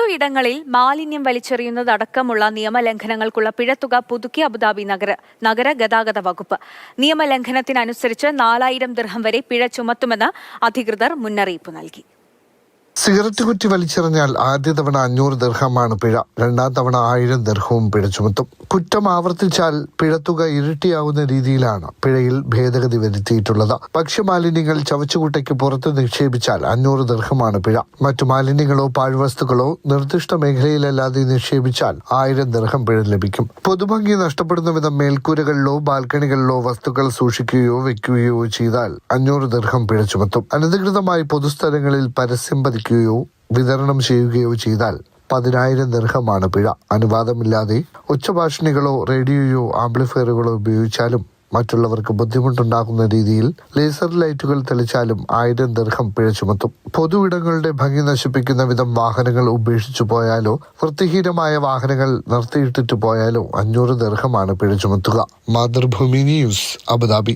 പൊതു ഇടങ്ങളിൽ മാലിന്യം വലിച്ചെറിയുന്നതടക്കമുള്ള നിയമലംഘനങ്ങൾക്കുള്ള പിഴത്തുക പുതുക്കി അബുദാബി നഗര നഗര ഗതാഗത വകുപ്പ്. നിയമലംഘനത്തിനനുസരിച്ച് നാലായിരം ദിർഹം വരെ പിഴ ചുമത്തുമെന്ന് അധികൃതർ മുന്നറിയിപ്പ് നൽകി. സിഗരറ്റ് കുറ്റി വലിച്ചെറിഞ്ഞാൽ ആദ്യ തവണ അഞ്ഞൂറ് ദീർഘമാണ് പിഴ. രണ്ടാം തവണ ആയിരം ദീർഘവും പിഴ ചുമത്തും. കുറ്റം ആവർത്തിച്ചാൽ പിഴത്തുക ഇരട്ടിയാവുന്ന രീതിയിലാണ് പിഴയിൽ ഭേദഗതി വരുത്തിയിട്ടുള്ളത്. ഭക്ഷ്യമാലിന്യങ്ങൾ ചവച്ചുകുട്ടയ്ക്ക് പുറത്ത് നിക്ഷേപിച്ചാൽ അഞ്ഞൂറ് ദീർഘമാണ് പിഴ. മറ്റു മാലിന്യങ്ങളോ പാഴ്വസ്തുക്കളോ നിർദ്ദിഷ്ട മേഖലയിലല്ലാതെ നിക്ഷേപിച്ചാൽ ആയിരം ദീർഘം പിഴ ലഭിക്കും. പൊതുഭംഗി നഷ്ടപ്പെടുന്ന വിധം മേൽക്കൂരകളിലോ ബാൽക്കണികളിലോ വസ്തുക്കൾ സൂക്ഷിക്കുകയോ വെക്കുകയോ ചെയ്താൽ അഞ്ഞൂറ് ദീർഘം പിഴ ചുമത്തും. അനധികൃതമായി പൊതുസ്ഥലങ്ങളിൽ പരസ്യം പതിക്കുകയോ വിതരണം ചെയ്യുകയോ ചെയ്താൽ പതിനായിരം ദീർഘമാണ് പിഴ. അനുവാദമില്ലാതെ ഉച്ചഭാഷണികളോ റേഡിയോയോ ആംപ്ലിഫയറുകളോ ഉപയോഗിച്ചാലും മറ്റുള്ളവർക്ക് ബുദ്ധിമുട്ടുണ്ടാക്കുന്ന രീതിയിൽ ലേസർ ലൈറ്റുകൾ തെളിച്ചാലും ആയിരം ദീർഘം പിഴ ചുമത്തും. പൊതുവിടങ്ങളുടെ ഭംഗി നശിപ്പിക്കുന്ന വിധം വാഹനങ്ങൾ ഉപേക്ഷിച്ചു പോയാലോ വൃത്തിഹീനമായ വാഹനങ്ങൾ നിർത്തിയിട്ടിട്ട് പോയാലോ അഞ്ഞൂറ് ദീർഘമാണ് പിഴ ചുമത്തുക. Mathrubhumi news Abu Dhabi.